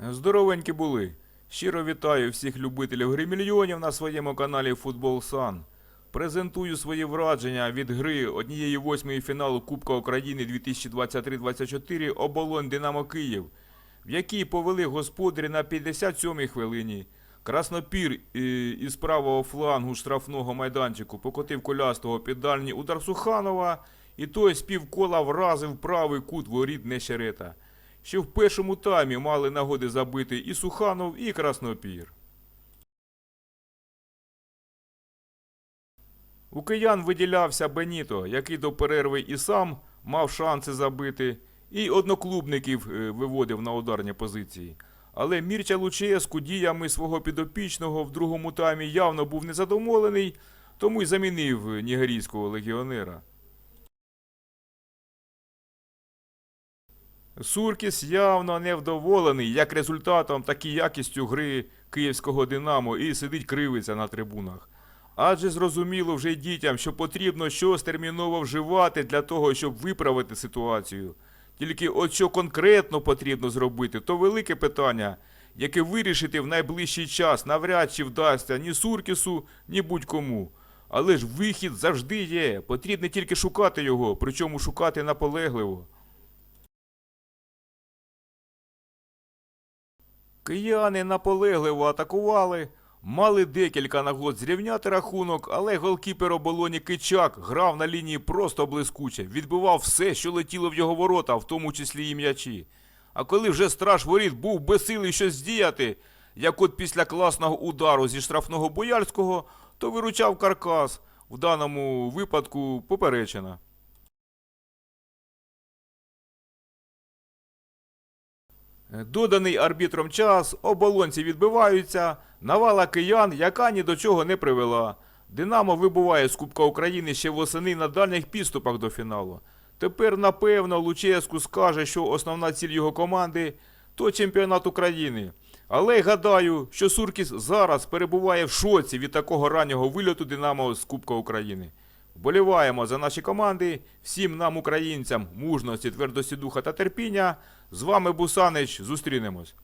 Здоровенькі були. Щиро вітаю всіх любителів гри мільйонів на своєму каналі Футбол Сан. Презентую свої враження від гри однієї восьмої фіналу Кубка України 2023-24 оболонь Динамо Київ, в якій повели господарі на 57-й хвилині. Краснопір е, із правого флангу штрафного майданчику покотив колястого під дальній удар Суханова, і той з півкола вразив правий кут воріт Нещерета. Ще в першому таймі мали нагоди забити і Суханов, і Краснопір. У киян виділявся Беніто, який до перерви і сам мав шанси забити, і одноклубників е, виводив на ударні позиції. Але Мірча Луческу діями свого підопічного в другому таймі явно був незадоволений, тому й замінив нігерійського легіонера. Суркіс явно невдоволений як результатом, так і якістю гри київського Динамо і сидить кривиться на трибунах. Адже зрозуміло вже дітям, що потрібно щось терміново вживати для того, щоб виправити ситуацію. Тільки от що конкретно потрібно зробити, то велике питання, яке вирішити в найближчий час навряд чи вдасться ні Суркісу, ні будь-кому. Але ж вихід завжди є, потрібно тільки шукати його, причому шукати наполегливо. Кияни наполегливо атакували, мали декілька нагод зрівняти рахунок, але голкіпер оболоні Кичак грав на лінії просто блискуче, відбивав все, що летіло в його ворота, в тому числі і м'ячі. А коли вже страж воріт був безсилий щось здіяти, як от після класного удару зі штрафного боярського, то виручав каркас, в даному випадку поперечина. Доданий арбітром час, оболонці відбиваються, навала киян, яка ні до чого не привела. Динамо вибуває з Кубка України ще восени на дальніх підступах до фіналу. Тепер, напевно, Луческу скаже, що основна ціль його команди то чемпіонат України. Але гадаю, що Суркіс зараз перебуває в шоці від такого раннього вильоту Динамо з Кубка України. Вболіваємо за наші команди, всім нам, українцям, мужності, твердості духа та терпіння. З вами Бусанич, зустрінемось.